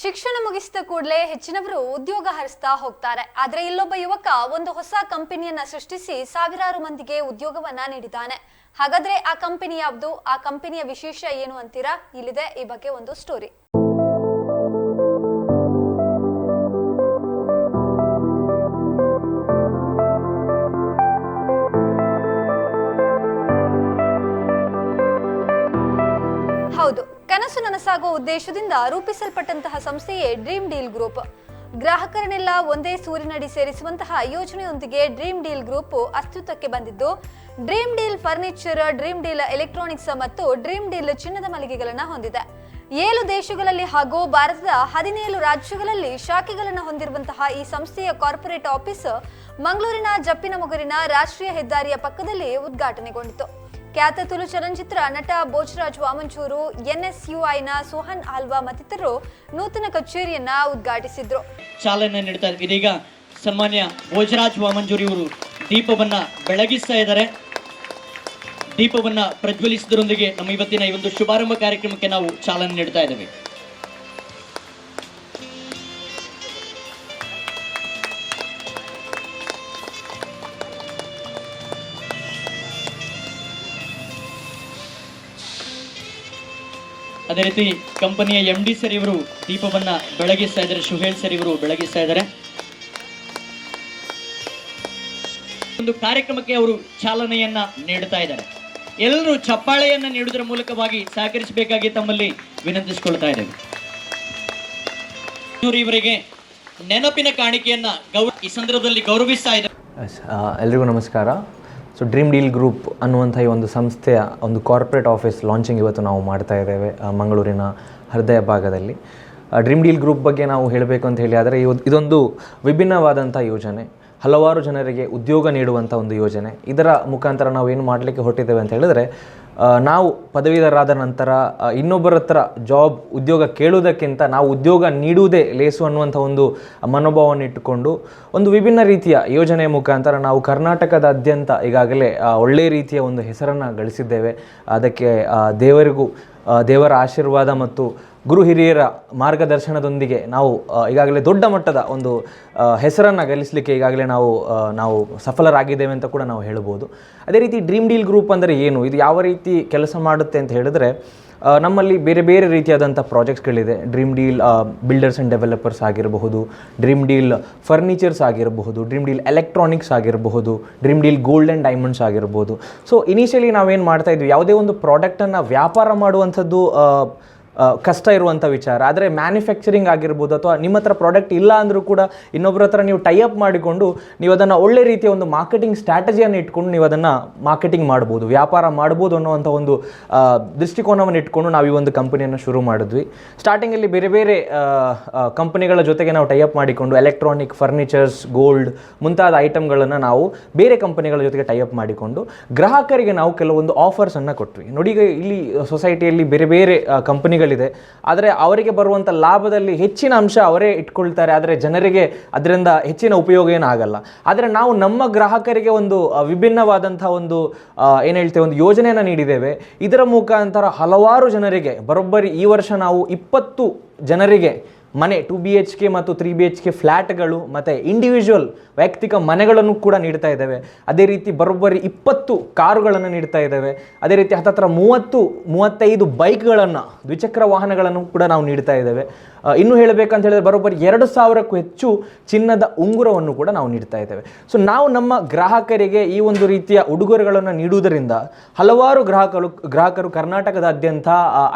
ಶಿಕ್ಷಣ ಮುಗಿಸಿದ ಕೂಡಲೇ ಹೆಚ್ಚಿನವರು ಉದ್ಯೋಗ ಹರಿಸ್ತಾ ಹೋಗ್ತಾರೆ. ಆದ್ರೆ ಇಲ್ಲೊಬ್ಬ ಯುವಕ ಒಂದು ಹೊಸ ಕಂಪನಿಯನ್ನ ಸೃಷ್ಟಿಸಿ ಸಾವಿರಾರು ಮಂದಿಗೆ ಉದ್ಯೋಗವನ್ನ ನೀಡಿದ್ದಾನೆ. ಹಾಗಾದ್ರೆ ಆ ಕಂಪನಿ ಯಾವ್ದು ಆ ಕಂಪನಿಯ ವಿಶೇಷ ಏನು ಅಂತೀರಾ? ಇಲ್ಲಿದೆ ಈ ಬಗ್ಗೆ ಒಂದು ಸ್ಟೋರಿ ಕನಸು ನನಸಾಗುವ ಉದ್ದೇಶದಿಂದ ರೂಪಿಸಲ್ಪಟ್ಟಂತಹ ಸಂಸ್ಥೆಯೇ ಡ್ರೀಮ್ ಡೀಲ್ ಗ್ರೂಪ್ ಗ್ರಾಹಕರನ್ನೆಲ್ಲ ಒಂದೇ ಸೂರಿನಡಿ ಸೇರಿಸುವಂತಹ ಯೋಜನೆಯೊಂದಿಗೆ ಡ್ರೀಮ್ ಡೀಲ್ ಗ್ರೂಪ್ ಅಸ್ತಿತ್ವಕ್ಕೆ ಬಂದಿದ್ದು dream deal furniture dream deal electronics ಮತ್ತು ಡ್ರೀಮ್ ಡೀಲ್ ಚಿನ್ನದ ಮಳಿಗೆಗಳನ್ನು ಹೊಂದಿದೆ. ಏಳು ದೇಶಗಳಲ್ಲಿ ಹಾಗೂ ಭಾರತದ ಹದಿನೇಳು ರಾಜ್ಯಗಳಲ್ಲಿ ಶಾಖೆಗಳನ್ನು ಹೊಂದಿರುವಂತಹ ಈ ಸಂಸ್ಥೆಯ ಕಾರ್ಪೊರೇಟ್ ಆಫೀಸ್ ಮಂಗಳೂರಿನ ಜಪ್ಪಿನಮೊಗರಿನ ರಾಷ್ಟ್ರೀಯ ಹೆದ್ದಾರಿಯ ಪಕ್ಕದಲ್ಲಿ ಉದ್ಘಾಟನೆಗೊಂಡಿತು ಖ್ಯಾತ ತುಳು ಚಲನಚಿತ್ರ ನಟ ಬೋಜರಾಜ್ ವಾಮಂಚೂರು ಎನ್ಎಸ್ಯುಐನ ಸೋಹನ್ ಆಲ್ವಾ ಮತ್ತಿತರರು ನೂತನ ಕಚೇರಿಯನ್ನ ಉದ್ಘಾಟಿಸಿದ್ರು. ಚಾಲನೆ ನೀಡ್ತಾ ಇದ್ವಿ ಇದೀಗ ಸನ್ಮಾನ್ಯ ಭೋಜರಾಜ್ ವಾಮಂಜೂರಿ ಇವರು ದೀಪವನ್ನ ಬೆಳಗಿಸ್ತಾ ಇದ್ದಾರೆ. ದೀಪವನ್ನ ಪ್ರಜ್ವಲಿಸಿದರೊಂದಿಗೆ ನಮ್ಮ ಇವತ್ತಿನ ಈ ಒಂದು ಶುಭಾರಂಭ ಕಾರ್ಯಕ್ರಮಕ್ಕೆ ನಾವು ಚಾಲನೆ ನೀಡ್ತಾ ಇದ್ದೇವೆ. ಅದೇ ರೀತಿ ಕಂಪನಿಯ ಎಂ ಡಿ ಸರ್ ಇವರು ದೀಪವನ್ನ ಬೆಳಗಿಸ್ತಾ ಇದ್ದಾರೆ. ಶುಹೇಲ್ ಸರ್ ಇವರು ಬೆಳಗಿಸ್ತಾ ಇದ್ದಾರೆ. ಒಂದು ಕಾರ್ಯಕ್ರಮಕ್ಕೆ ಅವರು ಚಾಲನೆಯನ್ನ ನೀಡುತ್ತಾ ಇದ್ದಾರೆ. ಎಲ್ಲರೂ ಚಪ್ಪಾಳೆಯನ್ನ ನೀಡುವುದರ ಮೂಲಕವಾಗಿ ಸಹಕರಿಸಬೇಕಾಗಿ ತಮ್ಮಲ್ಲಿ ವಿನಂತಿಸಿಕೊಳ್ತಾ ಇದ್ದೇವೆ. ಇವರು ಇವರಿಗೆ ನೆನಪಿನ ಕಾಣಿಕೆಯನ್ನ ಗೌರವ ಈ ಸಂದರ್ಭದಲ್ಲಿ ಗೌರವಿಸ್ತಾ ಇದ್ದಾರೆ. ಎಲ್ರಿಗೂ ನಮಸ್ಕಾರ. ಸೊ ಡ್ರೀಮ್ ಡೀಲ್ ಗ್ರೂಪ್ ಅನ್ನುವಂಥ ಈ ಒಂದು ಸಂಸ್ಥೆಯ ಒಂದು ಕಾರ್ಪೊರೇಟ್ ಆಫೀಸ್ ಲಾಂಚಿಂಗ್ ಇವತ್ತು ನಾವು ಮಾಡ್ತಾ ಇದ್ದೇವೆ ಮಂಗಳೂರಿನ ಹೃದಯ ಭಾಗದಲ್ಲಿ. ಡ್ರೀಮ್ ಡೀಲ್ ಗ್ರೂಪ್ ಬಗ್ಗೆ ನಾವು ಹೇಳಬೇಕು ಅಂತ ಹೇಳಿ, ಆದರೆ ಇದೊಂದು ವಿಭಿನ್ನವಾದಂಥ ಯೋಜನೆ, ಹಲವಾರು ಜನರಿಗೆ ಉದ್ಯೋಗ ನೀಡುವಂಥ ಒಂದು ಯೋಜನೆ. ಇದರ ಮುಖಾಂತರ ನಾವು ಏನು ಮಾಡಲಿಕ್ಕೆ ಹೊರಟಿದ್ದೇವೆ ಅಂತ ಹೇಳಿದರೆ ನಾವು ಪದವೀಧರಾದ ನಂತರ ಇನ್ನೊಬ್ಬರ ಹತ್ರ ಜಾಬ್ ಉದ್ಯೋಗ ಕೇಳುವುದಕ್ಕಿಂತ ನಾವು ಉದ್ಯೋಗ ನೀಡುವುದೇ ಲೇಸು ಅನ್ನುವಂಥ ಒಂದು ಮನೋಭಾವವನ್ನು ಇಟ್ಟುಕೊಂಡು, ಒಂದು ವಿಭಿನ್ನ ರೀತಿಯ ಯೋಜನೆಯ ಮುಖಾಂತರ ನಾವು ಕರ್ನಾಟಕದಾದ್ಯಂತ ಈಗಾಗಲೇ ಒಳ್ಳೆಯ ರೀತಿಯ ಒಂದು ಹೆಸರನ್ನು ಗಳಿಸಿದ್ದೇವೆ. ಅದಕ್ಕೆ ದೇವರಿಗೂ ದೇವರ ಆಶೀರ್ವಾದ ಮತ್ತು ಗುರು ಹಿರಿಯರ ಮಾರ್ಗದರ್ಶನದೊಂದಿಗೆ ನಾವು ಈಗಾಗಲೇ ದೊಡ್ಡ ಮಟ್ಟದ ಒಂದು ಹೆಸರನ್ನು ಗಳಿಸಲಿಕ್ಕೆ ಈಗಾಗಲೇ ನಾವು ನಾವು ಸಫಲರಾಗಿದ್ದೇವೆ ಅಂತ ಕೂಡ ನಾವು ಹೇಳ್ಬೋದು. ಅದೇ ರೀತಿ ಡ್ರೀಮ್ ಡೀಲ್ ಗ್ರೂಪ್ ಅಂದರೆ ಏನು? ಇದು ಯಾವ ರೀತಿ ಕೆಲಸ ಮಾಡುತ್ತೆ ಅಂತ ಹೇಳಿದ್ರೆ ನಮ್ಮಲ್ಲಿ ಬೇರೆ ಬೇರೆ ರೀತಿಯಾದಂಥ ಪ್ರಾಜೆಕ್ಟ್ಸ್ಗಳಿದೆ. Dream deal builders and developers ಆಗಿರಬಹುದು ಡ್ರೀಮ್ ಡೀಲ್ ಫರ್ನಿಚರ್ಸ್ ಆಗಿರಬಹುದು ಡ್ರೀಮ್ ಡೀಲ್ ಎಲೆಕ್ಟ್ರಾನಿಕ್ಸ್ ಆಗಿರಬಹುದು dream deal gold and diamonds ಆಗಿರ್ಬೋದು ಸೊ ಇನಿಷಿಯಲಿ ನಾವೇನು ಮಾಡ್ತಾ ಇದ್ವಿ? ಯಾವುದೇ ಒಂದು ಪ್ರಾಡಕ್ಟನ್ನು ವ್ಯಾಪಾರ ಮಾಡುವಂಥದ್ದು ಕಷ್ಟ ಇರುವಂಥ ವಿಚಾರ. ಆದರೆ ಮ್ಯಾನುಫ್ಯಾಕ್ಚರಿಂಗ್ ಆಗಿರ್ಬೋದು ಅಥವಾ ನಿಮ್ಮ ಹತ್ರ ಪ್ರಾಡಕ್ಟ್ ಇಲ್ಲ ಅಂದರೂ ಕೂಡ ಇನ್ನೊಬ್ಬರ ಹತ್ರ ನೀವು ಟೈಅಪ್ ಮಾಡಿಕೊಂಡು ನೀವು ಅದನ್ನು ಒಳ್ಳೆ ರೀತಿಯ ಒಂದು ಮಾರ್ಕೆಟಿಂಗ್ ಸ್ಟ್ರಾಟಜಿಯನ್ನು ಇಟ್ಕೊಂಡು ನೀವು ಅದನ್ನು ಮಾರ್ಕೆಟಿಂಗ್ ಮಾಡ್ಬೋದು. ವ್ಯಾಪಾರ ಮಾಡ್ಬೋದು ಅನ್ನೋವಂಥ ಒಂದು ದೃಷ್ಟಿಕೋನವನ್ನು ಇಟ್ಕೊಂಡು ನಾವು ಈ ಒಂದು ಕಂಪನಿಯನ್ನು ಶುರು ಮಾಡಿದ್ವಿ. ಸ್ಟಾರ್ಟಿಂಗಲ್ಲಿ ಬೇರೆ ಬೇರೆ ಕಂಪನಿಗಳ ಜೊತೆಗೆ ನಾವು ಟೈಅಪ್ ಮಾಡಿಕೊಂಡು ಎಲೆಕ್ಟ್ರಾನಿಕ್ ಫರ್ನಿಚರ್ಸ್ ಗೋಲ್ಡ್ ಮುಂತಾದ ಐಟಮ್ಗಳನ್ನು ನಾವು ಬೇರೆ ಕಂಪನಿಗಳ ಜೊತೆಗೆ ಟೈಅಪ್ ಮಾಡಿಕೊಂಡು ಗ್ರಾಹಕರಿಗೆ ನಾವು ಕೆಲವೊಂದು ಆಫರ್ಸನ್ನು ಕೊಟ್ವಿ. ನೋಡಿ ಈಗ ಇಲ್ಲಿ ಸೊಸೈಟಿಯಲ್ಲಿ ಬೇರೆ ಬೇರೆ ಕಂಪನಿಗಳಿದೆ ಆದರೆ ಅವರಿಗೆ ಬರುವಂಥ ಲಾಭದಲ್ಲಿ ಹೆಚ್ಚಿನ ಅಂಶ ಅವರೇ ಇಟ್ಕೊಳ್ತಾರೆ. ಆದರೆ ಜನರಿಗೆ ಅದರಿಂದ ಹೆಚ್ಚಿನ ಉಪಯೋಗ ಏನಾಗಲ್ಲ. ಆದರೆ ನಾವು ನಮ್ಮ ಗ್ರಾಹಕರಿಗೆ ಒಂದು ವಿಭಿನ್ನವಾದಂಥ ಒಂದು ಏನು ಹೇಳ್ತೇವೆ, ಒಂದು ಯೋಜನೆಯನ್ನು ನೀಡಿದ್ದೇವೆ. ಇದರ ಮುಖಾಂತರ ಹಲವಾರು ಜನರಿಗೆ, ಬರೋಬ್ಬರಿ ಈ ವರ್ಷ ನಾವು ಇಪ್ಪತ್ತು ಜನರಿಗೆ ಮನೆ ಟು ಬಿ ಎಚ್ ಕೆ ಮತ್ತು ತ್ರೀ ಬಿ ಎಚ್ ಕೆ ಫ್ಲ್ಯಾಟ್ಗಳು ಮತ್ತು ಇಂಡಿವಿಜುವಲ್ ವೈಯಕ್ತಿಕ ಮನೆಗಳನ್ನು ಕೂಡ ನೀಡ್ತಾ ಇದ್ದೇವೆ. ಅದೇ ರೀತಿ ಬರೋಬ್ಬರಿ ಇಪ್ಪತ್ತು ಕಾರುಗಳನ್ನು ನೀಡ್ತಾ ಇದ್ದೇವೆ. ಅದೇ ರೀತಿ ಹತ್ತತ್ರ ಮೂವತ್ತು, ಮೂವತ್ತೈದು ಬೈಕ್ಗಳನ್ನು, ದ್ವಿಚಕ್ರ ವಾಹನಗಳನ್ನು ಕೂಡ ನಾವು ನೀಡ್ತಾ ಇದ್ದೇವೆ. ಇನ್ನೂ ಹೇಳಬೇಕಂತ ಹೇಳಿದ್ರೆ ಬರೋಬ್ಬರಿ ಎರಡು ಸಾವಿರಕ್ಕೂ ಹೆಚ್ಚು ಚಿನ್ನದ ಉಂಗುರವನ್ನು ಕೂಡ ನಾವು ನೀಡ್ತಾ ಇದ್ದೇವೆ. ಸೊ ನಾವು ನಮ್ಮ ಗ್ರಾಹಕರಿಗೆ ಈ ಒಂದು ರೀತಿಯ ಉಡುಗೊರೆಗಳನ್ನು ನೀಡುವುದರಿಂದ ಹಲವಾರು ಗ್ರಾಹಕರು ಗ್ರಾಹಕರು ಕರ್ನಾಟಕದಾದ್ಯಂತ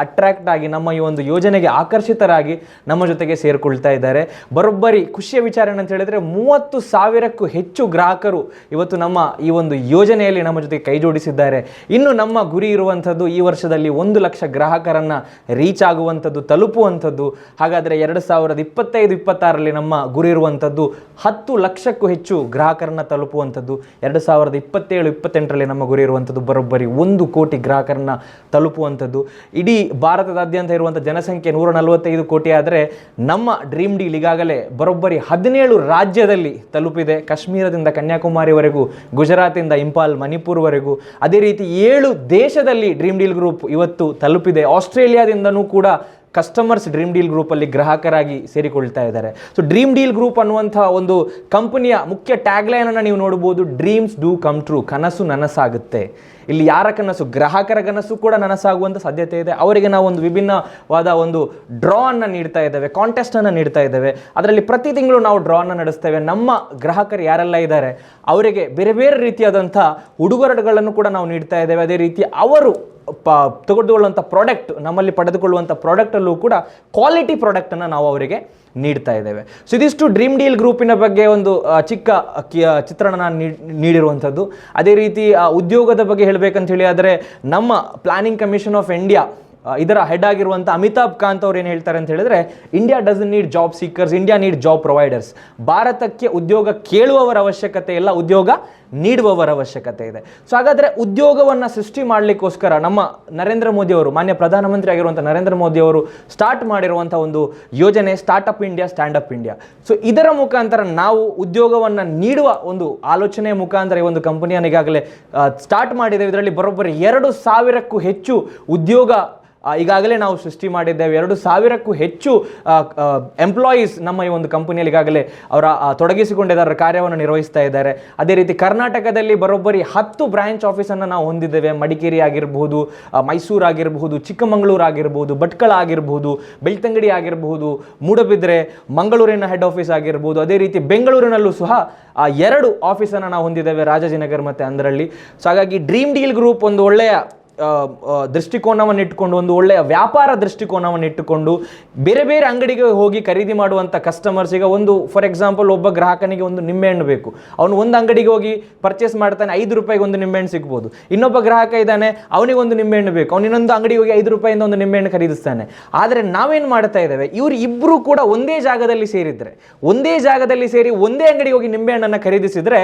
ಅಟ್ರಾಕ್ಟ್ ಆಗಿ ನಮ್ಮ ಈ ಒಂದು ಯೋಜನೆಗೆ ಆಕರ್ಷಿತರಾಗಿ ನಮ್ಮ ಜೊತೆಗೆ ಸೇರಿಕೊಳ್ತಾ ಇದ್ದಾರೆ. ಬರೋಬ್ಬರಿ, ಖುಷಿಯ ವಿಚಾರ ಏನಂತ ಹೇಳಿದ್ರೆ ಮೂವತ್ತು ಸಾವಿರಕ್ಕೂ ಹೆಚ್ಚು ಗ್ರಾಹಕರು ಇವತ್ತು ನಮ್ಮ ಈ ಒಂದು ಯೋಜನೆಯಲ್ಲಿ ನಮ್ಮ ಜೊತೆ ಕೈ ಜೋಡಿಸಿದ್ದಾರೆ. ಇನ್ನು ನಮ್ಮ ಗುರಿ ಇರುವಂಥದ್ದು ಈ ವರ್ಷದಲ್ಲಿ ಒಂದು ಲಕ್ಷ ಗ್ರಾಹಕರನ್ನ ರೀಚ್ ಆಗುವಂಥದ್ದು, ತಲುಪುವಂಥದ್ದು. ಹಾಗಾದ್ರೆ ಎರಡು ಸಾವಿರದ ಇಪ್ಪತ್ತೈದು, ಇಪ್ಪತ್ತಾರರಲ್ಲಿ ನಮ್ಮ ಗುರಿ ಇರುವಂಥದ್ದು ಹತ್ತು ಲಕ್ಷಕ್ಕೂ ಹೆಚ್ಚು ಗ್ರಾಹಕರನ್ನ ತಲುಪುವಂಥದ್ದು. ಎರಡು ಸಾವಿರದ ಇಪ್ಪತ್ತೇಳು, ಇಪ್ಪತ್ತೆಂಟರಲ್ಲಿ ನಮ್ಮ ಗುರಿ ಇರುವಂಥದ್ದು ಬರೋಬ್ಬರಿ ಒಂದು ಕೋಟಿ ಗ್ರಾಹಕರನ್ನ ತಲುಪುವಂಥದ್ದು. ಇಡೀ ಭಾರತದಾದ್ಯಂತ ಇರುವಂಥ ಜನಸಂಖ್ಯೆ ನೂರ ನಲವತ್ತೈದು ಕೋಟಿ ಆದರೆ ನಮ್ಮ ಡ್ರೀಮ್ ಡೀಲ್ ಈಗಾಗಲೇ ಬರೋಬ್ಬರಿ ಹದಿನೇಳು ರಾಜ್ಯದಲ್ಲಿ ತಲುಪಿದೆ. ಕಾಶ್ಮೀರದಿಂದ ಕನ್ಯಾಕುಮಾರಿವರೆಗೂ, ಗುಜರಾತಿಂದ ಇಂಪಾಲ್, ಮಣಿಪುರ್ವರೆಗೂ. ಅದೇ ರೀತಿ ಏಳು ದೇಶದಲ್ಲಿ ಡ್ರೀಮ್ ಡೀಲ್ ಗ್ರೂಪ್ ಇವತ್ತು ತಲುಪಿದೆ. ಆಸ್ಟ್ರೇಲಿಯಾದಿಂದನೂ ಕೂಡ ಕಸ್ಟಮರ್ಸ್ ಡ್ರೀಮ್ ಡೀಲ್ ಗ್ರೂಪಲ್ಲಿ ಗ್ರಾಹಕರಾಗಿ ಸೇರಿಕೊಳ್ತಾ ಇದ್ದಾರೆ. ಸೊ ಡ್ರೀಮ್ ಡೀಲ್ ಗ್ರೂಪ್ ಅನ್ನುವಂಥ ಒಂದು ಕಂಪನಿಯ ಮುಖ್ಯ ಟ್ಯಾಗ್ಲೈನನ್ನು ನೀವು ನೋಡ್ಬೋದು ಡ್ರೀಮ್ಸ್ ಡೂ ಕಮ್ ಟ್ರೂ ಕನಸು ನನಸಾಗುತ್ತೆ. ಇಲ್ಲಿ ಯಾರ ಕನಸು? ಗ್ರಾಹಕರ ಕನಸು ಕೂಡ ನನಸಾಗುವಂಥ ಸಾಧ್ಯತೆ ಇದೆ. ಅವರಿಗೆ ನಾವು ಒಂದು ವಿಭಿನ್ನವಾದ ಒಂದು ಡ್ರಾ ಅನ್ನು ನೀಡ್ತಾ ಇದ್ದೇವೆ ಕಾಂಟೆಸ್ಟನ್ನು ನೀಡ್ತಾ ಇದ್ದೇವೆ. ಅದರಲ್ಲಿ ಪ್ರತಿ ತಿಂಗಳು ನಾವು ಡ್ರಾ ಅನ್ನು ನಡೆಸ್ತೇವೆ. ನಮ್ಮ ಗ್ರಾಹಕರು ಯಾರೆಲ್ಲ ಇದ್ದಾರೆ, ಅವರಿಗೆ ಬೇರೆ ಬೇರೆ ರೀತಿಯಾದಂಥ ಉಡುಗೊರೆಗಳನ್ನು ಕೂಡ ನಾವು ನೀಡ್ತಾ ಇದ್ದೇವೆ. ಅದೇ ರೀತಿ ಅವರು ಪ, ತೆಗೆದುಕೊಳ್ಳುವಂಥ ಪ್ರಾಡಕ್ಟ್ ನಮ್ಮಲ್ಲಿ ಪಡೆದುಕೊಳ್ಳುವಂಥ ಪ್ರಾಡಕ್ಟಲ್ಲೂ ಕೂಡ ಕ್ವಾಲಿಟಿ ಪ್ರಾಡಕ್ಟನ್ನು ನಾವು ಅವರಿಗೆ ನೀಡ್ತಾ ಇದ್ದೇವೆ. ಸೊ ಇದಿಷ್ಟು ಡ್ರೀಮ್ ಡೀಲ್ ಗ್ರೂಪಿನ ಬಗ್ಗೆ ಒಂದು ಚಿಕ್ಕ ಚಿತ್ರಣ ನಾನು ನೀಡ್- ನೀಡಿರುವಂಥದ್ದು. ಅದೇ ರೀತಿ ಉದ್ಯೋಗದ ಬಗ್ಗೆ ಹೇಳಬೇಕಂತ ಹೇಳಿ ಆದರೆ, ನಮ್ಮ ಪ್ಲಾನಿಂಗ್ ಕಮಿಷನ್ ಆಫ್ ಇಂಡಿಯಾ ಇದರ ಹೆಡ್ ಆಗಿರುವಂಥ ಅಮಿತಾಬ್ ಕಾಂತ್ ಅವ್ರು ಏನು ಹೇಳ್ತಾರೆ ಅಂತ ಹೇಳಿದ್ರೆ India doesn't need job seekers India need job providers ಭಾರತಕ್ಕೆ ಉದ್ಯೋಗ ಕೇಳುವವರ ಅವಶ್ಯಕತೆ ಇಲ್ಲ, ಉದ್ಯೋಗ ನೀಡುವವರ ಅವಶ್ಯಕತೆ ಇದೆ. ಸೊ ಹಾಗಾದರೆ ಉದ್ಯೋಗವನ್ನು ಸೃಷ್ಟಿ ಮಾಡಲಿಕ್ಕೋಸ್ಕರ ನಮ್ಮ ನರೇಂದ್ರ ಮೋದಿ ಅವರು ಮಾನ್ಯ ಪ್ರಧಾನಮಂತ್ರಿ ಆಗಿರುವಂಥ ನರೇಂದ್ರ ಮೋದಿ ಅವರು ಸ್ಟಾರ್ಟ್ ಮಾಡಿರುವಂಥ ಒಂದು ಯೋಜನೆ startup India stand up India so ಇದರ ಮುಖಾಂತರ ನಾವು ಉದ್ಯೋಗವನ್ನು ನೀಡುವ ಒಂದು ಆಲೋಚನೆ ಮುಖಾಂತರ ಈ ಒಂದು ಕಂಪನಿಯನ್ನು ಈಗಾಗಲೇ ಸ್ಟಾರ್ಟ್ ಮಾಡಿದ್ದೇವೆ. ಇದರಲ್ಲಿ ಬರೋಬ್ಬರಿ ಎರಡು ಸಾವಿರಕ್ಕೂ ಹೆಚ್ಚು ಉದ್ಯೋಗ ಈಗಾಗಲೇ ನಾವು ಸೃಷ್ಟಿ ಮಾಡಿದ್ದೇವೆ. ಎರಡು ಸಾವಿರಕ್ಕೂ ಹೆಚ್ಚು ಎಂಪ್ಲಾಯೀಸ್ ನಮ್ಮ ಈ ಒಂದು ಕಂಪನಿಯಲ್ಲಿ ಈಗಾಗಲೇ ಅವರ ತೊಡಗಿಸಿಕೊಂಡಿದ್ದಾರೆ ಕಾರ್ಯವನ್ನು ನಿರ್ವಹಿಸ್ತಾ ಇದ್ದಾರೆ. ಅದೇ ರೀತಿ ಕರ್ನಾಟಕದಲ್ಲಿ ಬರೋಬ್ಬರಿ ಹತ್ತು ಬ್ರಾಂಚ್ ಆಫೀಸನ್ನು ನಾವು ಹೊಂದಿದ್ದೇವೆ. ಮಡಿಕೇರಿ ಆಗಿರಬಹುದು ಮೈಸೂರು ಆಗಿರಬಹುದು ಚಿಕ್ಕಮಗಳೂರು ಆಗಿರಬಹುದು ಭಟ್ಕಳ ಆಗಿರಬಹುದು ಬೆಳ್ತಂಗಡಿ ಆಗಿರಬಹುದು ಮೂಡಬಿದ್ರೆ ಮಂಗಳೂರಿನ ಹೆಡ್ ಆಫೀಸ್ ಆಗಿರ್ಬೋದು ಅದೇ ರೀತಿ ಬೆಂಗಳೂರಿನಲ್ಲೂ ಸಹ ಆ, ಎರಡು ಆಫೀಸನ್ನು ನಾವು ಹೊಂದಿದ್ದೇವೆ ರಾಜಾಜಿನಗರ್ ಮತ್ತು ಅಂದರಲ್ಲಿ ಸೊ ಹಾಗಾಗಿ ಡ್ರೀಮ್ ಡೀಲ್ ಗ್ರೂಪ್ ಒಂದು ಒಳ್ಳೆಯ ದೃಷ್ಟಿಕೋನವನ್ನು ಇಟ್ಟುಕೊಂಡು, ಒಂದು ಒಳ್ಳೆಯ ವ್ಯಾಪಾರ ದೃಷ್ಟಿಕೋನವನ್ನು ಇಟ್ಟುಕೊಂಡು, ಬೇರೆ ಬೇರೆ ಅಂಗಡಿಗೆ ಹೋಗಿ ಖರೀದಿ ಮಾಡುವಂಥ ಕಸ್ಟಮರ್ಸ್ ಈಗ ಒಂದು ಫಾರ್ ಎಕ್ಸಾಂಪಲ್ ಒಬ್ಬ ಗ್ರಾಹಕನಿಗೆ ಒಂದು ನಿಂಬೆಹಣ್ಣು ಬೇಕು. ಅವನು ಒಂದು ಅಂಗಡಿಗೆ ಹೋಗಿ ಪರ್ಚೇಸ್ ಮಾಡ್ತಾನೆ, ಐದು ರೂಪಾಯಿಗೆ ಒಂದು ನಿಂಬೆಹಣ್ಣು ಸಿಗ್ಬೋದು. ಇನ್ನೊಬ್ಬ ಗ್ರಾಹಕ ಇದ್ದಾನೆ, ಅವನಿಗೆ ಒಂದು ನಿಂಬೆಹಣ್ಣು ಬೇಕು. ಅವನು ಇನ್ನೊಂದು ಅಂಗಡಿಗೆ ಹೋಗಿ ಐದು ರೂಪಾಯಿಂದ ಒಂದು ನಿಂಬೆಹಣ್ಣು ಖರೀದಿಸ್ತಾನೆ. ಆದರೆ ನಾವೇನು ಮಾಡ್ತಾ ಇದ್ದೇವೆ? ಇವರು ಇಬ್ಬರು ಕೂಡ ಒಂದೇ ಜಾಗದಲ್ಲಿ ಸೇರಿದ್ರೆ, ಒಂದೇ ಜಾಗದಲ್ಲಿ ಸೇರಿ ಒಂದೇ ಅಂಗಡಿಗೆ ಹೋಗಿ ನಿಂಬೆಹಣ್ಣನ್ನು ಖರೀದಿಸಿದರೆ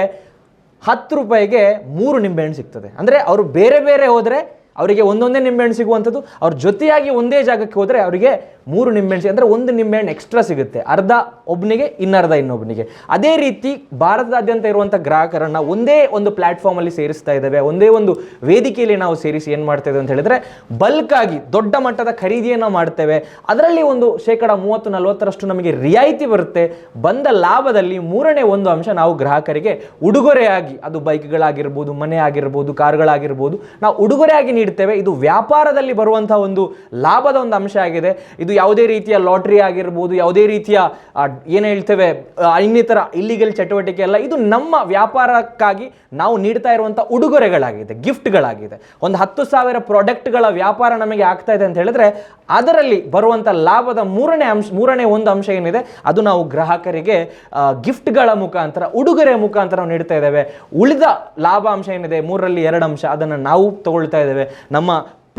ಹತ್ತು ರೂಪಾಯಿಗೆ ಮೂರು ನಿಂಬೆಹಣ್ಣು ಸಿಗ್ತದೆ. ಅಂದರೆ ಅವರು ಬೇರೆ ಬೇರೆ ಹೋದರೆ ಅವರಿಗೆ ಒಂದೊಂದೇ ನಿಂಬೆಹಣ್ಣು ಸಿಗುವಂಥದ್ದು ಅವ್ರ ಜೊತೆಯಾಗಿ ಒಂದೇ ಜಾಗಕ್ಕೆ ಹೋದರೆ ಅವರಿಗೆ ಮೂರು ನಿಂಬೆಹಣ್ಣು ಅಂದರೆ ಒಂದು ನಿಂಬೆಹಣ್ಣು ಎಕ್ಸ್ಟ್ರಾ ಸಿಗುತ್ತೆ. ಅರ್ಧ ಒಬ್ಬನಿಗೆ ಇನ್ನರ್ಧ ಇನ್ನೊಬ್ಬನಿಗೆ ಅದೇ ರೀತಿ ಭಾರತದಾದ್ಯಂತ ಇರುವಂಥ ಗ್ರಾಹಕರನ್ನು ಒಂದೇ ಒಂದು ಪ್ಲ್ಯಾಟ್ಫಾರ್ಮಲ್ಲಿ ಸೇರಿಸ್ತಾ ಇದ್ದೇವೆ. ಒಂದೇ ಒಂದು ವೇದಿಕೆಯಲ್ಲಿ ನಾವು ಸೇರಿಸಿ ಏನು ಮಾಡ್ತಾ ಅಂತ ಹೇಳಿದ್ರೆ ಬಲ್ಕಾಗಿ ದೊಡ್ಡ ಮಟ್ಟದ ಖರೀದಿಯನ್ನು ಮಾಡ್ತೇವೆ. ಅದರಲ್ಲಿ ಒಂದು ಶೇಕಡ ಮೂವತ್ತು, ನಲವತ್ತರಷ್ಟು ನಮಗೆ ರಿಯಾಯಿತಿ ಬರುತ್ತೆ. ಬಂದ ಲಾಭದಲ್ಲಿ ಮೂರನೇ ಒಂದು ಅಂಶ ನಾವು ಗ್ರಾಹಕರಿಗೆ ಉಡುಗೊರೆಯಾಗಿ, ಅದು ಬೈಕ್ಗಳಾಗಿರ್ಬೋದು, ಮನೆ ಆಗಿರ್ಬೋದು, ಕಾರ್ಗಳಾಗಿರ್ಬೋದು, ನಾವು ಉಡುಗೊರೆಯಾಗಿ ನೀಡ್ತೇವೆ. ಇದು ವ್ಯಾಪಾರದಲ್ಲಿ ಬರುವಂತಹ ಒಂದು ಲಾಭದ ಒಂದು ಅಂಶ ಆಗಿದೆ. ಇದು ಯಾವುದೇ ರೀತಿಯ ಲಾಟ್ರಿ ಆಗಿರ್ಬೋದು, ಯಾವುದೇ ರೀತಿಯ ಏನು ಹೇಳ್ತೇವೆ ಇನ್ನಿತರ ಇಲ್ಲಿಗಲ್ ಚಟುವಟಿಕೆ ಅಲ್ಲ ಇದು ನಮ್ಮ ವ್ಯಾಪಾರಕ್ಕಾಗಿ ನಾವು ನೀಡ್ತಾ ಇರುವಂಥ ಉಡುಗೊರೆಗಳಾಗಿದೆ ಗಿಫ್ಟ್ಗಳಾಗಿದೆ ಒಂದು ಹತ್ತು ಸಾವಿರ ಪ್ರಾಡಕ್ಟ್ಗಳ ವ್ಯಾಪಾರ ನಮಗೆ ಆಗ್ತಾ ಇದೆ ಅಂತ ಹೇಳಿದ್ರೆ, ಅದರಲ್ಲಿ ಬರುವಂಥ ಲಾಭದ ಮೂರನೇ ಅಂಶ, ಮೂರನೇ ಒಂದು ಅಂಶ ಏನಿದೆ, ಅದು ನಾವು ಗ್ರಾಹಕರಿಗೆ ಗಿಫ್ಟ್ಗಳ ಮುಖಾಂತರ, ಉಡುಗೊರೆ ಮುಖಾಂತರ ನಾವು ನೀಡ್ತಾ ಇದ್ದೇವೆ. ಉಳಿದ ಲಾಭಾಂಶ ಏನಿದೆ, ಮೂರರಲ್ಲಿ ಎರಡು ಅಂಶ, ಅದನ್ನು ನಾವು ತಗೊಳ್ತಾ ಇದ್ದೇವೆ. ನಮ್ಮ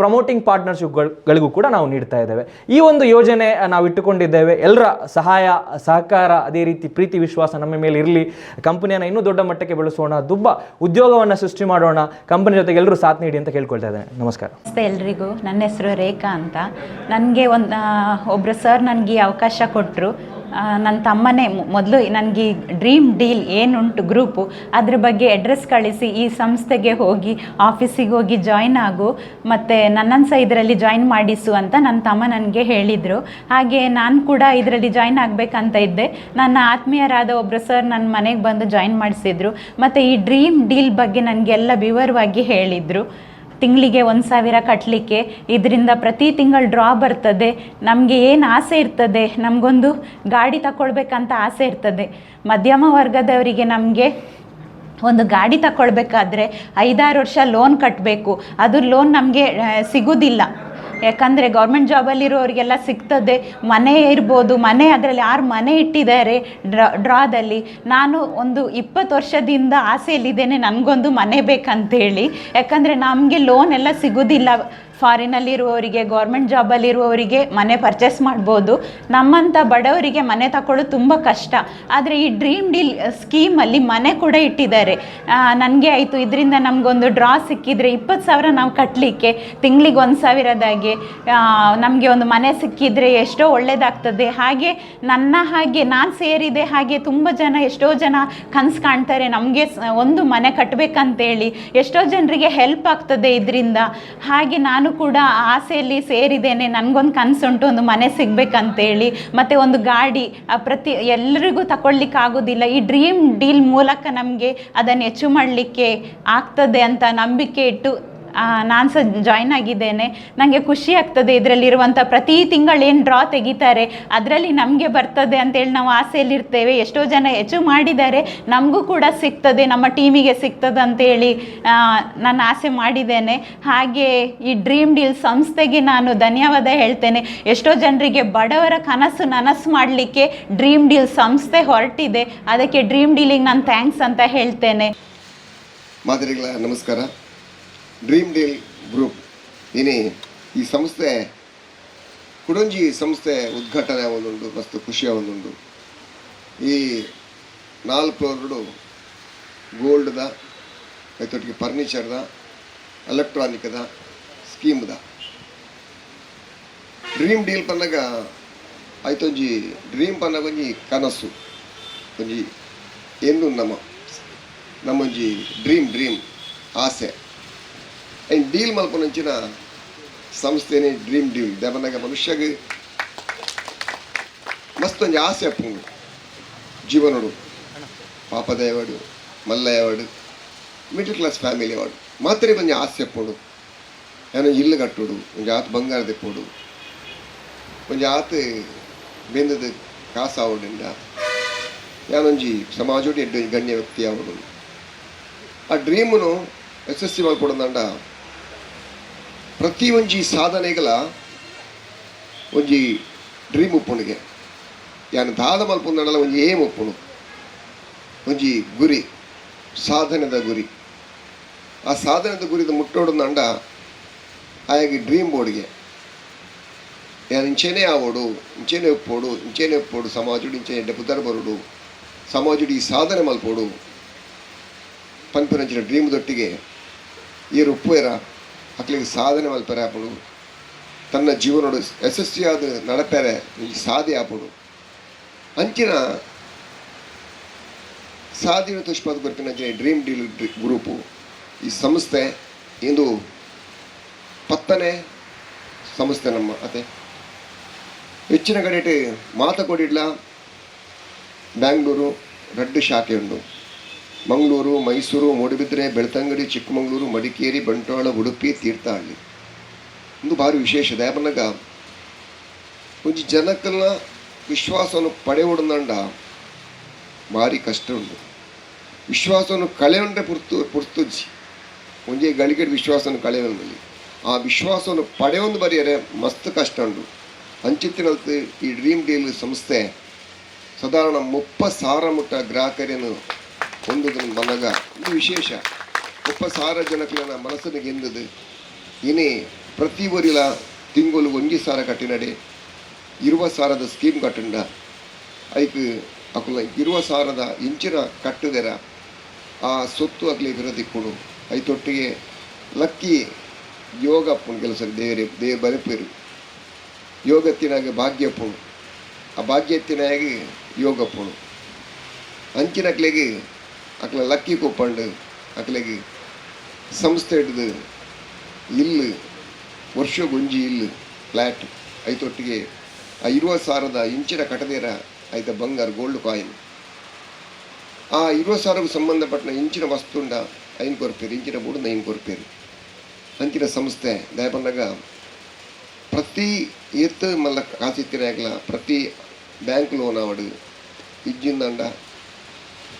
ಪ್ರಮೋಟಿಂಗ್ ಪಾರ್ಟ್ನರ್ಶಿಪ್ಗಳಿಗೂ ಕೂಡ ನಾವು ನೀಡ್ತಾ ಇದ್ದೇವೆ. ಈ ಒಂದು ಯೋಜನೆ ನಾವು ಇಟ್ಟುಕೊಂಡಿದ್ದೇವೆ. ಎಲ್ಲರ ಸಹಾಯ, ಸಹಕಾರ, ಅದೇ ರೀತಿ ಪ್ರೀತಿ, ವಿಶ್ವಾಸ ನಮ್ಮ ಮೇಲೆ ಇರಲಿ. ಕಂಪನಿಯನ್ನು ಇನ್ನೂ ದೊಡ್ಡ ಮಟ್ಟಕ್ಕೆ ಬೆಳೆಸೋಣ. ದುಬ್ಬ ಉದ್ಯೋಗವನ್ನು ಸೃಷ್ಟಿ ಮಾಡೋಣ. ಕಂಪನಿ ಜೊತೆಗೆ ಎಲ್ಲರೂ ಸಾಥ್ ನೀಡಿ ಅಂತ ಕೇಳ್ಕೊಳ್ತಾ ಇದ್ದೇನೆ. ನಮಸ್ಕಾರ. ಎಲ್ರಿಗೂ. ನನ್ನ ಹೆಸರು ರೇಖಾ ಅಂತ. ನನಗೆ ಒಂದು ಒಬ್ಬರು ಸರ್ ನನಗೆ ಅವಕಾಶ ಕೊಟ್ಟರು ನನ್ನ ತಮ್ಮನೇ ಮೊದಲು ನನಗೆ ಡ್ರೀಮ್ ಡೀಲ್ ಏನುಂಟು ಗ್ರೂಪು, ಅದ್ರ ಬಗ್ಗೆ ಅಡ್ರೆಸ್ ಕಳಿಸಿ, ಈ ಸಂಸ್ಥೆಗೆ ಹೋಗಿ, ಆಫೀಸಿಗೆ ಹೋಗಿ ಜಾಯ್ನ್ ಆಗು, ಮತ್ತು ನನ್ನನ್ನು ಸಹ ಇದರಲ್ಲಿ ಜಾಯ್ನ್ ಮಾಡಿಸು ಅಂತ ನನ್ನ ತಮ್ಮ ನನಗೆ ಹೇಳಿದರು. ಹಾಗೆ ನಾನು ಕೂಡ ಇದರಲ್ಲಿ ಜಾಯ್ನ್ ಆಗಬೇಕಂತ ಇದ್ದೆ. ನನ್ನ ಆತ್ಮೀಯರಾದ ಒಬ್ಬರು ಸರ್ ನನ್ನ ಮನೆಗೆ ಬಂದು ಜಾಯ್ನ್ ಮಾಡಿಸಿದ್ರು. ಮತ್ತು ಈ ಡ್ರೀಮ್ ಡೀಲ್ ಬಗ್ಗೆ ನನಗೆಲ್ಲ ವಿವರವಾಗಿ ಹೇಳಿದರು. ತಿಂಗಳಿಗೆ ಒಂದು ಸಾವಿರ ಕಟ್ಟಲಿಕ್ಕೆ ಇದರಿಂದ ಪ್ರತಿ ತಿಂಗಳು ಡ್ರಾ ಬರ್ತದೆ. ನಮಗೆ ಏನು ಆಸೆ ಇರ್ತದೆ? ನಮಗೊಂದು ಗಾಡಿ ತಗೊಳ್ಬೇಕಂತ ಆಸೆ ಇರ್ತದೆ. ಮಧ್ಯಮ ವರ್ಗದವರಿಗೆ ನಮಗೆ ಒಂದು ಗಾಡಿ ತಗೊಳ್ಬೇಕಾದ್ರೆ ಐದಾರು ವರ್ಷ ಲೋನ್ ಕಟ್ಟಬೇಕು ಅದು ಲೋನ್ ನಮಗೆ ಸಿಗೋದಿಲ್ಲ. ಯಾಕಂದರೆ ಗೌರ್ಮೆಂಟ್ ಜಾಬಲ್ಲಿರೋರಿಗೆಲ್ಲ ಸಿಗ್ತದೆ, ಮನೆ ಇರ್ಬೋದು, ಮನೆ ಅದರಲ್ಲಿ ಯಾರು ಮನೆ ಇಟ್ಟಿದ್ದಾರೆ ಡ್ರಾ ಡ್ರಾದಲ್ಲಿ ನಾನು ಒಂದು ಇಪ್ಪತ್ತು ವರ್ಷದಿಂದ ಆಸೆಯಲ್ಲಿದ್ದೇನೆ, ನನಗೊಂದು ಮನೆ ಬೇಕಂತೇಳಿ. ಯಾಕಂದರೆ ನಮಗೆ ಲೋನ್ ಎಲ್ಲ ಸಿಗೋದಿಲ್ಲ. ಫಾರಿನಲ್ಲಿರುವವರಿಗೆ ಗೌರ್ಮೆಂಟ್ ಜಾಬಲ್ಲಿರುವವರಿಗೆ ಮನೆ ಪರ್ಚೇಸ್ ಮಾಡ್ಬೋದು. ನಮ್ಮಂಥ ಬಡವರಿಗೆ ಮನೆ ತಗೊಳ್ಳೋದು ತುಂಬ ಕಷ್ಟ. ಆದರೆ ಈ ಡ್ರೀಮ್ ಡೀಲ್ ಸ್ಕೀಮಲ್ಲಿ ಮನೆ ಕೂಡ ಇಟ್ಟಿದ್ದಾರೆ. ನನಗೆ ಆಯಿತು, ಇದರಿಂದ ನಮಗೊಂದು ಡ್ರಾ ಸಿಕ್ಕಿದರೆ ಇಪ್ಪತ್ತು ಸಾವಿರ ನಾವು ಕಟ್ಟಲಿಕ್ಕೆ ತಿಂಗಳಿಗೆ ಒಂದು ಸಾವಿರದಾಗೆ ನಮಗೆ ಒಂದು ಮನೆ ಸಿಕ್ಕಿದರೆ ಎಷ್ಟೋ ಒಳ್ಳೆಯದಾಗ್ತದೆ ಹಾಗೆ ನನ್ನ ಹಾಗೆ, ನಾನು ಸೇರಿದೆ ಹಾಗೆ ತುಂಬ ಜನ, ಎಷ್ಟೋ ಜನ ಕನಸು ಕಾಣ್ತಾರೆ, ನಮಗೆ ಒಂದು ಮನೆ ಕಟ್ಟಬೇಕಂತೇಳಿ ಎಷ್ಟೋ ಜನರಿಗೆ ಹೆಲ್ಪ್ ಆಗ್ತದೆ ಇದರಿಂದ. ಹಾಗೆ ನಾನು ಕೂಡ ಆಸೆಯಲ್ಲಿ ಸೇರಿದ್ದೇನೆ. ನನಗೊಂದು ಕನಸುಂಟು, ಒಂದು ಮನೆ ಸಿಗಬೇಕಂತೇಳಿ. ಮತ್ತು ಒಂದು ಗಾಡಿ ಪ್ರತಿ ಎಲ್ಲರಿಗೂ ತಗೊಳ್ಲಿಕ್ಕೆ ಆಗೋದಿಲ್ಲ ಈ ಡ್ರೀಮ್ ಡೀಲ್ ಮೂಲಕ ನಮಗೆ ಅದನ್ನು ಹೆಚ್ಚು ಮಾಡಲಿಕ್ಕೆ ಆಗ್ತದೆ ಅಂತ ನಂಬಿಕೆ ಇಟ್ಟು ನಾನು ಸಹ ಜಾಯ್ನ್ ಆಗಿದ್ದೇನೆ. ನನಗೆ ಖುಷಿ ಆಗ್ತದೆ ಇದರಲ್ಲಿರುವಂಥ ಪ್ರತಿ ತಿಂಗಳು ಏನು ಡ್ರಾ ತೆಗಿತಾರೆ, ಅದರಲ್ಲಿ ನಮಗೆ ಬರ್ತದೆ ಅಂತೇಳಿ ನಾವು ಆಸೆಯಲ್ಲಿರ್ತೇವೆ. ಎಷ್ಟೋ ಜನ ಹೆಚ್ಚು ಮಾಡಿದ್ದಾರೆ, ನಮಗೂ ಕೂಡ ಸಿಗ್ತದೆ, ನಮ್ಮ ಟೀಮಿಗೆ ಸಿಗ್ತದೆ ಅಂತೇಳಿ ನಾನು ಆಸೆ ಮಾಡಿದ್ದೇನೆ. ಹಾಗೆ ಈ ಡ್ರೀಮ್ ಡೀಲ್ ಸಂಸ್ಥೆಗೆ ನಾನು ಧನ್ಯವಾದ ಹೇಳ್ತೇನೆ. ಎಷ್ಟೋ ಜನರಿಗೆ ಬಡವರ ಕನಸು ನನಸು ಮಾಡಲಿಕ್ಕೆ ಡ್ರೀಮ್ ಡೀಲ್ ಸಂಸ್ಥೆ ಹೊರಟಿದೆ. ಅದಕ್ಕೆ ಡ್ರೀಮ್ ಡೀಲಿಗೆ ನಾನು ಥ್ಯಾಂಕ್ಸ್ ಅಂತ ಹೇಳ್ತೇನೆ. ಮಾದರಿಗಳ, ನಮಸ್ಕಾರ. ಡ್ರೀಮ್ ಡೀಲ್ ಗ್ರೂಪ್ ಇನಿ ಈ ಸಂಸ್ಥೆ, ಕುಡಂಜಿ ಸಂಸ್ಥೆ ಉದ್ಘಾಟನೆ ಒಂದುಂಡು ಮಸ್ತ್ ಖುಷಿಯ ಒಂದುಂಡು ಈ ನಾಲ್ಕು ಎರಡು ಗೋಲ್ಡ್ದ, ಐತೊಟ್ಟಿಗೆ ಫರ್ನಿಚರ್ದ, ಎಲೆಕ್ಟ್ರಾನಿಕ್ದ, ಸ್ಕೀಮ್ದ. ಡ್ರೀಮ್ ಡೀಲ್ ಪನ್ನಾಗ ಆಯ್ತೊಂಜಿ ಡ್ರೀಮ್ ಪನ್ನಾಗ ಒಂಜಿ ಕನಸು, ಒಂಜಿ ಎಂದು ನಮ್ಮ ನಮ್ಮೊಂಜಿ ಡ್ರೀಮ್ ಡ್ರೀಮ್ ಆಸೆ. ಆ್ಯಂಡ್ ಡೀಲ್ ಮಲ್ಪನಂಚಿನ ಸಂಸ್ಥೆನೇ ಡ್ರೀಮ್ ಡೀಲ್ ದೇವನಾಗ ಮನುಷ್ಯಗೆ ಮಸ್ತ್ ಒಂಜಿ ಆಸೆ ಅಪ್ಪುಂಡು ಜೀವನಡು ಪಾಪದಯವಾಡು ಮಲ್ಲಯವಾಡು ಮಿಡ್ಲ್ ಕ್ಲಾಸ್ ಫ್ಯಾಮಿಲಿ ಅವಾಡು ಮಾತ್ರ ಒಂಜಿ ಆಸೆ ಅಪ್ಪುಂಡು ಏನೋ ಇಲ್ಲು ಕಟ್ಟುಡು ಒಂಜಿ ಆತು ಬಂಗಾರ ತೆಪ್ಪೋಡು ಒಂಜಿ ಆತು ಬೆಂದದ ಕಾಸಾವುಡಿಂದ ಯಾನೊಂಜಿ ಸಮಾಜೋಡಿ ಎಡ್ಡು ಗಣ್ಯ ವ್ಯಕ್ತಿ ಆವಡು ಆ ಡ್ರೀಮ್ನು ಯಶಸ್ವಿ ಮಾಡ್ಕೊಡೋದಂಡ ಪ್ರತಿ ಒಂಜಿ ಸಾಧನೆಗಳ ಒಂಜಿ ಡ್ರೀಮ್ ಉಪ್ಪುಣಿಗೆ ಯಾನು ದಾದ ಮಲ್ಪುಂದಲ್ಲ ಒಂಜಿ ಏಮ್ ಉಪ್ಪುಣು ಒಂಜಿ ಗುರಿ, ಸಾಧನೆದ ಗುರಿ. ಆ ಸಾಧನೆದ ಗುರಿದ ಮುಟ್ಟೋಡಂದ ಆಯಾಗಿ ಡ್ರೀಮ್ ಬೋರ್ಡ್ಗೆ ಯಾನು ಇಂಚೇನೆ ಆವೋಡು, ಇಂಚೆನೆ ಒಪ್ಪೋಡು ಇಂಚೆನೆ ಒಪ್ಪೋಡು, ಸಮಾಜುಡು ಇಂಚೆ ಎಡ್ಡೆ ಪುದರ್ ಬರುಡು, ಸಮಾಜುಡು ಈ ಸಾಧನೆ ಮಲ್ಪೋಡು. ಡ್ರೀಮ್ ದೊಟ್ಟಿಗೆ ಈ ಉಪ್ಪೇರ ಮಕ್ಕಳಿಗೆ ಸಾಧನೆ ಮಲ್ಪರೆ ಆಪಡು ತನ್ನ ಜೀವನೋಡು ಯಶಸ್ವಿಯಾದ ನಡಪೆರೆ ಈ ಸಾಧಿ ಆಪಡು ಅಂಚಿನ ಸಾಧಿನ ತುಷ್ಪದ ಗೊತ್ತಿನ ಡ್ರೀಮ್ ಡೀಲ್ ಗ್ರೂಪು ಈ ಸಂಸ್ಥೆ ಇಂದು ಪತ್ತನೇ ಸಂಸ್ಥೆ ನಮ್ಮ ಅತೆ ಹೆಚ್ಚಿನ ಕಡೆ ಮಾತ ಕೊಡಿಡ್ಲ ಬ್ಯಾಂಗ್ಳೂರು ರೆಡ್ ಶಾಖೆ ಉಂಡು ಮಂಗಳೂರು, ಮೈಸೂರು, ಮೂಡುಬಿದ್ರೆ, ಬೆಳ್ತಂಗಡಿ, ಚಿಕ್ಕಮಗಳೂರು, ಮಡಿಕೇರಿ, ಬಂಟ್ವಾಳ, ಉಡುಪಿ, ತೀರ್ಥಹಳ್ಳಿ. ಒಂದು ಭಾರಿ ವಿಶೇಷ ದಯಪನ್ನಗ ಒಂಜಿ ಜನಕ್ಕಲ್ಲ ವಿಶ್ವಾಸವನ್ನು ಪಡೆಯುವುದಂಡ ಭಾರಿ ಕಷ್ಟ ಉಂಟು. ವಿಶ್ವಾಸವನ್ನು ಕಳೆಯುಂಡ್ರೆ ಪುರ್ತು, ಪುರ್ತುಜ್ಜಿ. ಒಂಜೆ ಗಳಿಗೆ ವಿಶ್ವಾಸವನ್ನು ಕಳೆಯುವಲ್ಲಿ ಆ ವಿಶ್ವಾಸವನ್ನು ಪಡೆಯೊಂದು ಬರೆಯರೆ ಮಸ್ತ್ ಕಷ್ಟ ಉಂಟು. ಅಂಚಿತ್ತಿನಲ್ತು ಈ ಡ್ರೀಮ್ ಡೀಲ್ ಸಂಸ್ಥೆ ಸಾಧಾರಣ ಮುಪ್ಪ ಸಾವಿರ ಮುಟ್ಟ ಗ್ರಾಹಕರನ್ನು ಹೊಂದುದನ್ನು ಬಲಗ ಇದು ವಿಶೇಷ. ಮುಪ್ಪ ಸಾವಿರ ಜನಕ್ಲನ ಮನಸ್ಸನ್ನು ಗೆಂದದೆ ಇನಿ, ಪ್ರತಿ ಊರಿಲ ತಿಂಗಳು ಒಂಜಿ ಸಾರ ಕಟ್ಟಿನಡೆ, ಇರುವ ಸಾರದ ಸ್ಕೀಮ್ ಕಟ್ಟಂಡ. ಐಕ್, ಅಕುಲ, ಇರುವ ಸಾರದ ಇಂಚಿನ ಕಟ್ಟುದೆರ, ಆ ಸೊತ್ತು ಅಕ್ಲಿ ಐ ಐತೊಟ್ಟಿಗೆ ಲಕ್ಕಿ ಯೋಗ ಅಪ್ಪನ ಕೆಲಸ ದೇವರೇ, ದೇವ್ರ ಬರೆಪೇರು ಯೋಗತ್ತಿನಾಗೆ ಭಾಗ್ಯಪ್ಪುಣು ಆ ಭಾಗ್ಯತ್ತಿನಾಗಿ ಯೋಗಪ್ಪುಣು ಅಂಚಿನ ಅಕ್ಲೆಗೆ ಅಕ್ಲ ಲಕ್ಕಿ ಕೊಪ್ಪಂಡು, ಅಕ್ಲೆಗೆ ಸಂಸ್ಥೆ ಹಿಡ್ದು ಇಲ್ಲು, ವರ್ಷ ಗೊಂಜಿ ಇಲ್ಲು, ಫ್ಲ್ಯಾಟ್ ಐತೊಟ್ಟಿಗೆ ಆ ಇರುವ ಸಾವಿರದ ಇಂಚಿನ ಕಟದೇರ ಐತ ಬಂಗಾರ ಗೋಲ್ಡ್ ಕಾಯಿನ್. ಆ ಇರುವ ಸಾವಿರಕ್ಕೆ ಸಂಬಂಧಪಟ್ಟ ಇಂಚಿನ ವಸ್ತುಂಡ ಐನ್ ಕೊರ್ಪೇರು ಇಂಚಿನ ಬುಡದ ಐನ್ ಕೊರ್ಪೇರು ಅಂಚಿನ ಸಂಸ್ಥೆ ದಯಪಂಡಾಗ ಪ್ರತಿ ಏತ್ ಮಲ್ಲ ಕಾಸಿತ್ತಿನ ಪ್ರತಿ ಬ್ಯಾಂಕ್ ಲೋನ್ ಆವಡು ಇಜ್ಜಿಂದಂಡ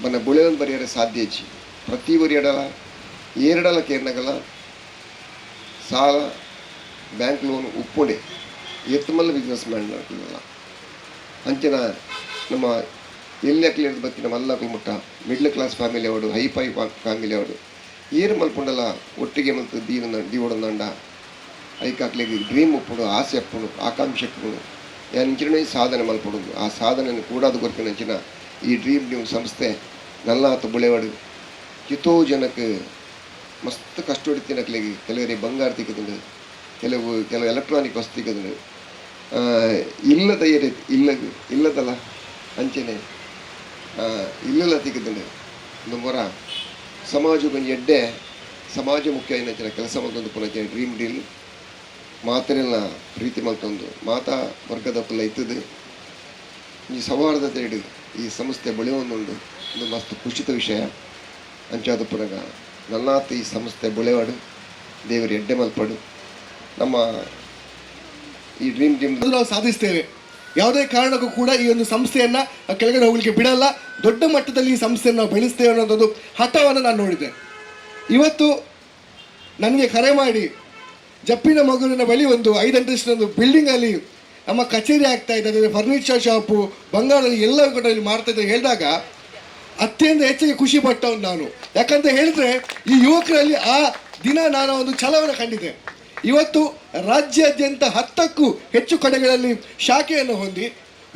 మన బుళేదని పరిహార సాధ్యచి ప్రతి ఊరి ఎడల ఏరడల కేర్నగల ಸಾಲ ಬ್ಯಾಂಕ್ ಲೋನ್ ಉಪ್ಪುಂಡೆ ಎತ್ತುಮಲ್ಲ ಬಿಸ್ನೆಸ್ ಮಾಡ್ಲ ಅಂಚಿನ ನಮ್ಮ ಎಲ್ಲಿ ಅಕ್ಲಿರ್ದು ಬತ್ತಿನ ಮಲ್ಲಕಲು ಮುಟ್ಟ middle class family ಅವಡು high five family ಅವಡು ಏರು ಮಲ್ಪುಂಡಲ್ಲ ಒಟ್ಟಿಗೆ ಮಲ್ತು ದೀನ ದೀವಡಂದಂಡ ಐಕಾಕ್ಲಿಗೆ ಡ್ರೀಮ್ ಉಪ್ಪುಡು ಆಸೆ ಅಪ್ಪುಡು ಆಕಾಂಕ್ಷೆ ಅಪ್ಪುಡು ಎಂಚಿನ ಸಾಧನೆ ಮಲ್ಪಡುದು ಆ ಸಾಧನೆಯನ್ನು ಕೂಡಾದ ಗೊತ್ತಿನ ಈ ಡ್ರೀಮ್ ಡ್ರೀಮ್ ಸಂಸ್ಥೆ ನಲ್ಲ ಆತು ಬುಳೆವಾಡು. ಕಿತೋ ಜನಕ್ಕೆ ಮಸ್ತ್ ಕಷ್ಟ ಹೊಡಿತಿನಕ್ಲಿಗೆ ಕೆಲವರಿಗೆ ಬಂಗಾರ ತಿಕ್ಕದಂಡು ಕೆಲವು ಕೆಲವು ಎಲೆಕ್ಟ್ರಾನಿಕ್ ವಸ್ತು ತಿಕ್ಕದಂಡು ಇಲ್ಲದ ಏರಿ ಇಲ್ಲ, ಇಲ್ಲದಲ್ಲ, ಅಂಚೆನೆ. ಇಲ್ಲೆಲ್ಲ ತಿಕ್ಕದಂಡು ಒಂದು ಮೊರ ಸಮಾಜ ಒಂದು ಎಡ್ಡೆ, ಸಮಾಜ ಮುಖ್ಯ ಏನಂಚಿನ ಕೆಲಸ ಮತ್ತೊಂದು ಪುನಃ ಡ್ರೀಮ್ ಡೀಲ್ ಮಾತರೆಲ್ಲ ಪ್ರೀತಿ ಮಲ್ತೊಂದು ಮಾತಾ ವರ್ಗದ ಪುಲ್ಲ ಇದ್ದದು ಈ ಸೌಹಾರ್ದತೆ ಇಡಿ ಈ ಸಂಸ್ಥೆ ಬೆಳೆಯುವುದುಂಡು ಒಂದು ಮಸ್ತ್ ಖುಷಿತ ವಿಷಯ. ಅಂಚಾದ ನನ್ನಾತ ಈ ಸಂಸ್ಥೆ ಬೆಳೆವಾಡು, ದೇವರು ಎಡ್ಡೆ ಮಲ್ಪಡು. ನಮ್ಮ ಈ ಡ್ರೀಮ್ ಟೀಮ್ ನಾವು ಸಾಧಿಸ್ತೇವೆ. ಯಾವುದೇ ಕಾರಣಕ್ಕೂ ಕೂಡ ಈ ಒಂದು ಸಂಸ್ಥೆಯನ್ನು ಕೆಳಗಡೆ ಹೋಗ್ಲಿಕ್ಕೆ ಬಿಡಲ್ಲ. ದೊಡ್ಡ ಮಟ್ಟದಲ್ಲಿ ಈ ಸಂಸ್ಥೆಯನ್ನು ನಾವು ಬೆಳೆಸ್ತೇವೆ ಅನ್ನೋದೊಂದು ಹಠವನ್ನು ನಾನು ನೋಡಿದೆ. ಇವತ್ತು ನನಗೆ ಕರೆ ಮಾಡಿ ಜಪ್ಪಿನ ಮಗುವಿನ ಬಳಿ ಒಂದು ಐದು ಅಂತಸ್ತಿನ ಒಂದು ಬಿಲ್ಡಿಂಗಲ್ಲಿ ನಮ್ಮ ಕಚೇರಿ ಆಗ್ತಾ ಇದ್ದಾರೆ ಫರ್ನಿಚರ್ ಶಾಪು ಬಂಗಾಳದಲ್ಲಿ ಎಲ್ಲ ಕೂಡ ಇಲ್ಲಿ ಮಾಡ್ತಾ ಇದ್ದಾರೆ ಹೇಳಿದಾಗ ಅತ್ಯಂತ ಹೆಚ್ಚಿಗೆ ಖುಷಿ ಪಟ್ಟವನು ನಾನು. ಯಾಕಂತ ಹೇಳಿದ್ರೆ, ಈ ಯುವಕರಲ್ಲಿ ಆ ದಿನ ನಾನು ಒಂದು ಛಲವನ್ನು ಕಂಡಿದೆ ಇವತ್ತು ರಾಜ್ಯಾದ್ಯಂತ ಹತ್ತಕ್ಕೂ ಹೆಚ್ಚು ಕಡೆಗಳಲ್ಲಿ ಶಾಖೆಯನ್ನು ಹೊಂದಿ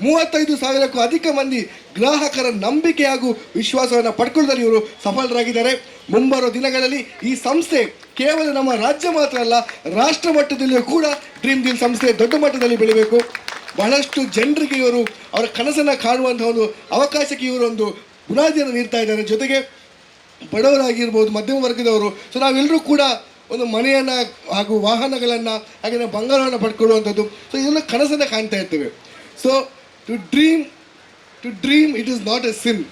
ಮೂವತ್ತೈದು ಸಾವಿರಕ್ಕೂ ಅಧಿಕ ಮಂದಿ ಗ್ರಾಹಕರ ನಂಬಿಕೆ ಹಾಗೂ ವಿಶ್ವಾಸವನ್ನು ಪಡ್ಕೊಳ್ಳದಲ್ಲಿ ಇವರು ಸಫಲರಾಗಿದ್ದಾರೆ. ಮುಂಬರುವ ದಿನಗಳಲ್ಲಿ ಈ ಸಂಸ್ಥೆ ಕೇವಲ ನಮ್ಮ ರಾಜ್ಯ ಮಾತ್ರ ಅಲ್ಲ, ರಾಷ್ಟ್ರ ಮಟ್ಟದಲ್ಲಿಯೂ ಕೂಡ ಡ್ರೀಮ್ ದಿನ ಸಂಸ್ಥೆ ದೊಡ್ಡ ಮಟ್ಟದಲ್ಲಿ ಬೆಳಿಬೇಕು. ಬಹಳಷ್ಟು ಜನರಿಗೆ ಇವರು ಅವರ ಕನಸನ್ನು ಕಾಣುವಂತಹ ಒಂದು ಅವಕಾಶಕ್ಕೆ ಇವರು ಒಂದು ಬುನಾದಿಯನ್ನು ನೀಡ್ತಾ ಇದ್ದಾರೆ. ಜೊತೆಗೆ ಬಡವರಾಗಿರ್ಬೋದು, ಮಧ್ಯಮ ವರ್ಗದವರು, ಸೊ ನಾವೆಲ್ಲರೂ ಕೂಡ ಒಂದು ಮನೆಯನ್ನು ಹಾಗೂ ವಾಹನಗಳನ್ನು ಹಾಗೆ ಬಂಗಾರವನ್ನು ಪಡ್ಕೊಳ್ಳುವಂಥದ್ದು ಸೊ ಇದೆಲ್ಲ ಕನಸನ್ನು ಕಾಣ್ತಾ ಇರ್ತೇವೆ. So to dream to dream it is not a sin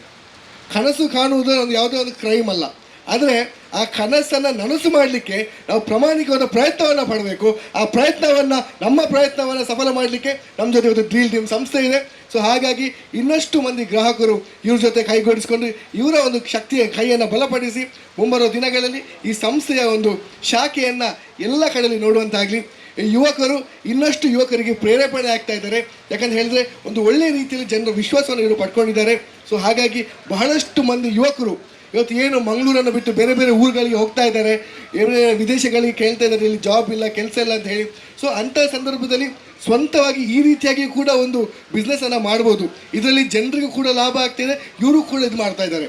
ಕನಸು ಕಾಣುವುದು ಒಂದು ಯಾವುದೇ ಒಂದು ಕ್ರೈಮ್ ಅಲ್ಲ. ಆದರೆ ಆ ಕನಸನ್ನು ನನಸು ಮಾಡಲಿಕ್ಕೆ ನಾವು ಪ್ರಾಮಾಣಿಕವಾದ ಪ್ರಯತ್ನವನ್ನು ಪಡಬೇಕು. ಆ ಪ್ರಯತ್ನವನ್ನು, ನಮ್ಮ ಪ್ರಯತ್ನವನ್ನು ಸಫಲ ಮಾಡಲಿಕ್ಕೆ ನಮ್ಮ ಜೊತೆ ಒಂದು ಡ್ರೀಲ್ ಟೀಮ್ ಸಂಸ್ಥೆ ಇದೆ. ಸೊ ಹಾಗಾಗಿ ಇನ್ನಷ್ಟು ಮಂದಿ ಗ್ರಾಹಕರು ಇವ್ರ ಜೊತೆ ಕೈಗೊಡಿಸ್ಕೊಂಡು ಇವರ ಒಂದು ಶಕ್ತಿಯ ಕೈಯನ್ನು ಬಲಪಡಿಸಿ ಮುಂಬರುವ ದಿನಗಳಲ್ಲಿ ಈ ಸಂಸ್ಥೆಯ ಒಂದು ಶಾಖೆಯನ್ನು ಎಲ್ಲ ಕಡೆಯಲ್ಲಿ ನೋಡುವಂತಾಗಲಿ. ಯುವಕರು ಇನ್ನಷ್ಟು ಯುವಕರಿಗೆ ಪ್ರೇರೇಪಣೆ ಆಗ್ತಾ ಇದ್ದಾರೆ. ಯಾಕಂತ ಹೇಳಿದ್ರೆ ಒಂದು ಒಳ್ಳೆಯ ರೀತಿಯಲ್ಲಿ ಜನರು ವಿಶ್ವಾಸವನ್ನು ಇವರು ಪಡ್ಕೊಂಡಿದ್ದಾರೆ. ಸೊ ಹಾಗಾಗಿ ಬಹಳಷ್ಟು ಮಂದಿ ಯುವಕರು ಇವತ್ತು ಏನು ಮಂಗಳೂರನ್ನು ಬಿಟ್ಟು ಬೇರೆ ಬೇರೆ ಊರುಗಳಿಗೆ ಹೋಗ್ತಾ ಇದ್ದಾರೆ. ಬೇರೆ ವಿದೇಶಗಳಿಗೆ ಕೇಳ್ತಾ ಇದ್ದಾರೆ. ಇಲ್ಲಿ ಜಾಬ್ ಇಲ್ಲ, ಕೆಲಸ ಇಲ್ಲ ಅಂತ ಹೇಳಿ. ಸೊ ಅಂಥ ಸಂದರ್ಭದಲ್ಲಿ ಸ್ವಂತವಾಗಿ ಈ ರೀತಿಯಾಗಿ ಕೂಡ ಒಂದು ಬಿಸ್ನೆಸ್ಸನ್ನು ಮಾಡ್ಬೋದು. ಇದರಲ್ಲಿ ಜನರಿಗೂ ಕೂಡ ಲಾಭ ಆಗ್ತಿದೆ ಇವರು ಕೂಡ ಇದು ಮಾಡ್ತಾ ಇದ್ದಾರೆ.